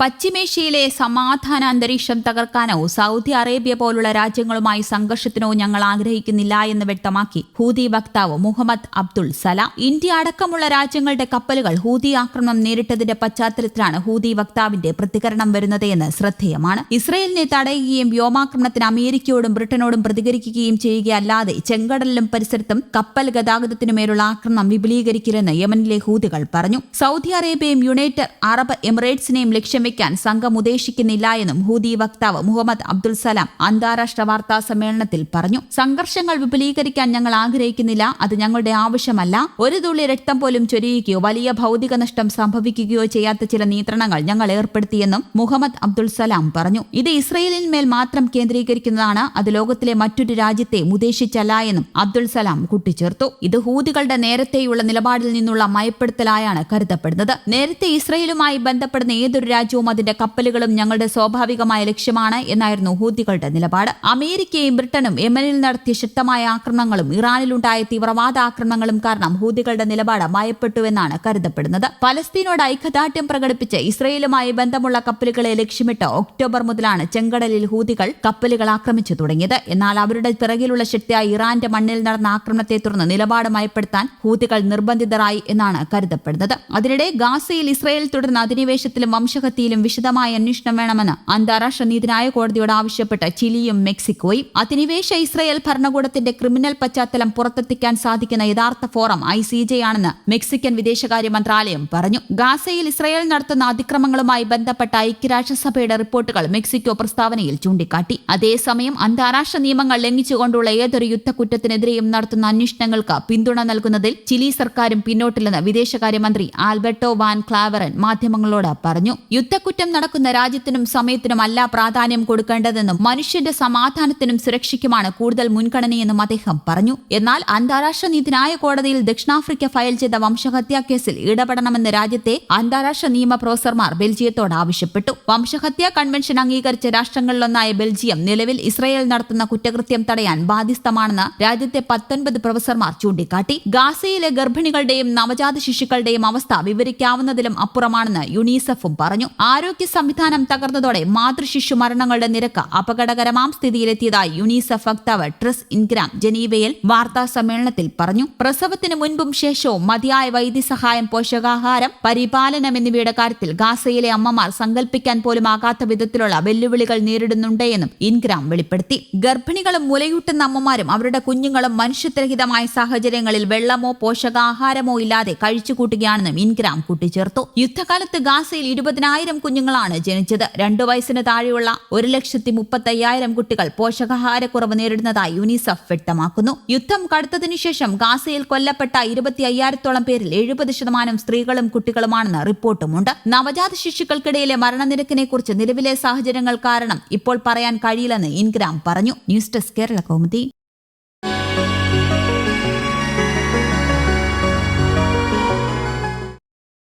പശ്ചിമേഷ്യയിലെ സമാധാന അന്തരീക്ഷം തകർക്കാനോ സൗദി അറേബ്യ പോലുള്ള രാജ്യങ്ങളുമായി സംഘർഷത്തിനോ ഞങ്ങൾ ആഗ്രഹിക്കുന്നില്ല എന്ന് വ്യക്തമാക്കി ഹൂതി വക്താവ് മുഹമ്മദ് അബ്ദുൾ സലാം. ഇന്ത്യ അടക്കമുള്ള രാജ്യങ്ങളുടെ കപ്പലുകൾ ഹൂതി ആക്രമണം നേരിട്ടതിന്റെ പശ്ചാത്തലത്തിലാണ് ഹൂതി വക്താവിന്റെ പ്രതികരണം വരുന്നത് എന്ന് ശ്രദ്ധേയമാണ്. ഇസ്രയേലിനെ തടയുകയും വ്യോമാക്രമണത്തിന് അമേരിക്കയോടും ബ്രിട്ടനോടും പ്രതികരിക്കുകയും ചെയ്യുകയല്ലാതെ ചെങ്കടലിലും പരിസരത്തും കപ്പൽ ഗതാഗതത്തിനുമേലുള്ള ആക്രമണം വിപുലീകരിക്കില്ലെന്ന് യമനിലെ ഹൂതികൾ പറഞ്ഞു. സൗദി അറേബ്യയും യുണൈറ്റഡ് അറബ് എമിറേറ്റ്സിനെയും ലക്ഷ്യം വെക്കാൻ സംഘം ഉദ്ദേശിക്കുന്നില്ല എന്നും ഹൂദി വക്താവ് മുഹമ്മദ് അബ്ദുൽ സലാം അന്താരാഷ്ട്ര വാർത്താ സമ്മേളനത്തിൽ പറഞ്ഞു. സംഘർഷങ്ങൾ വിപുലീകരിക്കാൻ ഞങ്ങൾ ആഗ്രഹിക്കുന്നില്ല അത് ഞങ്ങളുടെ ആവശ്യമല്ല. ഒരു തുള്ളി രക്തം പോലും ചൊരിയുകയോ വലിയ ഭൗതിക നഷ്ടം സംഭവിക്കുകയോ ചെയ്യാത്ത ചില നിയന്ത്രണങ്ങൾ ഞങ്ങൾ ഏർപ്പെടുത്തിയെന്നും മുഹമ്മദ് അബ്ദുൽ സലാം പറഞ്ഞു. ഇത് ഇസ്രയേലിന്മേൽ മാത്രം കേന്ദ്രീകരിക്കുന്നതാണ് അത് ലോകത്തിലെ മറ്റൊരു രാജ്യത്തെ ഉദ്ദേശിച്ചല്ല എന്നും അബ്ദുൽ സലാം കൂട്ടിച്ചേർത്തു. ഇത് ഹൂദികളുടെ നേരത്തെയുള്ള നിലപാടിൽ നിന്നുള്ള മയപ്പെടുത്തലായാണ് കരുതപ്പെടുന്നത്. നേരത്തെ ഇസ്രയേലുമായി ബന്ധപ്പെടുന്ന ഏതൊരു രാജ്യവും അതിന്റെ കപ്പലുകളും ഞങ്ങളുടെ സ്വാഭാവികമായ ലക്ഷ്യമാണ് എന്നായിരുന്നു ഹൂതികളുടെ നിലപാട്. അമേരിക്കയും ബ്രിട്ടനും യമനിൽ നടത്തിയ ശക്തമായ ആക്രമണങ്ങളും ഇറാനിലുണ്ടായ തീവ്രവാദ ആക്രമണങ്ങളും കാരണം ഹൂതികളുടെ നിലപാട് മയപ്പെട്ടുവെന്നാണ് കരുതപ്പെടുന്നത്. പലസ്തീനോട് ഐക്യദാർഢ്യം പ്രകടിപ്പിച്ച് ഇസ്രയേലുമായി ബന്ധമുള്ള കപ്പലുകളെ ലക്ഷ്യമിട്ട് ഒക്ടോബർ മുതലാണ് ചെങ്കടലിൽ ഹൂതികൾ കപ്പലുകൾ ആക്രമിച്ചു തുടങ്ങിയത്. എന്നാൽ അവരുടെ പിറകിലുള്ള ശക്തിയായി ഇറാന്റെ മണ്ണിൽ നടന്ന ആക്രമണത്തെ തുടർന്ന് നിലപാട് മയപ്പെടുത്താൻ ഹൂതികൾ നിർബന്ധിതരായി എന്നാണ് കരുതപ്പെടുന്നത്. അതിനിടെ ഗാസയിൽ ഇസ്രയേൽ തുടർന്ന അധിനിവേശത്തിലും വംശഹത്യയിലും വിശദമായ അന്വേഷണം വേണമെന്ന് അന്താരാഷ്ട്ര നീതിന്യായ കോടതിയോട് ആവശ്യപ്പെട്ട് ചിലിയും മെക്സിക്കോയും അധിനിവേശ ഇസ്രയേൽ ഭരണകൂടത്തിന്റെ ക്രിമിനൽ പശ്ചാത്തലം പുറത്തെത്തിക്കാൻ സാധിക്കുന്ന യഥാർത്ഥ ഫോറം ഐ സി ജെ ആണെന്ന് മെക്സിക്കൻ വിദേശകാര്യ മന്ത്രാലയം പറഞ്ഞു. ഗാസയിൽ ഇസ്രയേൽ നടത്തുന്ന അതിക്രമങ്ങളുമായി ബന്ധപ്പെട്ട ഐക്യരാഷ്ട്രസഭയുടെ റിപ്പോർട്ടുകൾ മെക്സിക്കോ പ്രസ്താവനയിൽ ചൂണ്ടിക്കാട്ടി. അതേസമയം അന്താരാഷ്ട്ര നിയമങ്ങൾ ലംഘിച്ചുകൊണ്ടുള്ള ഏതൊരു യുദ്ധക്കുറ്റത്തിനെതിരെയും നടത്തുന്ന അന്വേഷണങ്ങൾക്ക് പിന്തുണ നൽകുന്നതിൽ ചിലി സർക്കാരും പിന്നോട്ടില്ലെന്ന് വിദേശകാര്യമന്ത്രി ആൽബർട്ടോ വാൻ ക്ലാവറൻ മാധ്യമങ്ങളോട് പറഞ്ഞു. യുദ്ധക്കുറ്റം നടക്കുന്ന രാജ്യത്തിനും സമയത്തിനും അല്ല പ്രാധാന്യം കൊടുക്കേണ്ടതെന്നും മനുഷ്യന്റെ സമാധാനത്തിനും സുരക്ഷയ്ക്കുമാണ് കൂടുതൽ മുൻഗണനയെന്നും അദ്ദേഹം പറഞ്ഞു. എന്നാൽ അന്താരാഷ്ട്ര നീതിന്യായ കോടതിയിൽ ദക്ഷിണാഫ്രിക്ക ഫയൽ ചെയ്ത വംശഹത്യാ കേസിൽ ഇടപെടണമെന്ന് രാജ്യത്തെ അന്താരാഷ്ട്ര നിയമ പ്രൊഫസർമാർ ബെൽജിയത്തോട് ആവശ്യപ്പെട്ടു. വംശഹത്യാ കൺവെൻഷൻ അംഗീകരിച്ച രാഷ്ട്രങ്ങളിലൊന്നായ ബെൽജിയം നിലവിൽ ഇസ്രയേൽ നടത്തുന്ന കുറ്റകൃത്യം തടയാൻ ബാധ്യസ്ഥമാണെന്ന് രാജ്യത്തെ പത്തൊൻപത് പ്രൊഫസർമാർ ചൂണ്ടിക്കാട്ടി. ഗാസയിലെ ഗർഭിണികളുടെയും നവജാത ശിശുക്കളുടെയും അവസ്ഥ വിവരിക്കാവുന്നതിലും അപ്പുറമാണെന്ന് യുണീസെഫും പറഞ്ഞു. ആരോഗ്യ സംവിധാനം തകർന്നതോടെ മാതൃശിശു മരണങ്ങളുടെ നിരക്ക് അപകടകരമാം സ്ഥിതിയിലെത്തിയതായി യുനിസെഫ് വക്താവ് ട്രിസ് ഇൻഗ്രാം ജനീവയിൽ വാർത്താ സമ്മേളനത്തിൽ പറഞ്ഞു. പ്രസവത്തിന് മുൻപും ശേഷവും മതിയായ വൈദ്യസഹായം പോഷകാഹാരം പരിപാലനം എന്നിവയുടെ കാര്യത്തിൽ ഗാസയിലെ അമ്മമാർ സങ്കല്പിക്കാൻ പോലും ആകാത്ത വിധത്തിലുള്ള വെല്ലുവിളികൾ നേരിടുന്നുണ്ടെന്നും ഇൻഗ്രാം വെളിപ്പെടുത്തി. ഗർഭിണികളും മുലയൂട്ടുന്ന അമ്മമാരും അവരുടെ കുഞ്ഞുങ്ങളും മനുഷ്യത്രഹിതമായ സാഹചര്യങ്ങളിൽ വെള്ളമോ പോഷകാഹാരമോ ഇല്ലാതെ കഴിച്ചുകൂട്ടുകയാണെന്നും ഇൻഗ്രാം കൂട്ടിച്ചേർത്തു. യുദ്ധകാലത്ത് ഗാസയിൽ ഇരുപതിനായിരം കുഞ്ഞുങ്ങളാണ് ജനിച്ചത്. രണ്ടു വയസ്സിന് താഴെയുള്ള ഒരു ലക്ഷത്തി മുപ്പത്തയ്യായിരം കുട്ടികൾ പോഷകാഹാരക്കുറവ് നേരിടുന്നതായി യുനിസെഫ് വ്യക്തമാക്കുന്നു. യുദ്ധം കടുത്തതിനു ശേഷം ഗാസയിൽ കൊല്ലപ്പെട്ട ഇരുപത്തി അയ്യായിരത്തോളം പേരിൽ എഴുപത് ശതമാനം സ്ത്രീകളും കുട്ടികളുമാണെന്ന് റിപ്പോർട്ടുമുണ്ട്. നവജാത ശിശുക്കൾക്കിടയിലെ മരണനിരക്കിനെ കുറിച്ച് നിലവിലെ സാഹചര്യങ്ങൾ കാരണം ഇപ്പോൾ പറയാൻ കഴിയില്ലെന്ന് ഇൻഗ്രാം പറഞ്ഞു. News desk Kerala Kaumudi.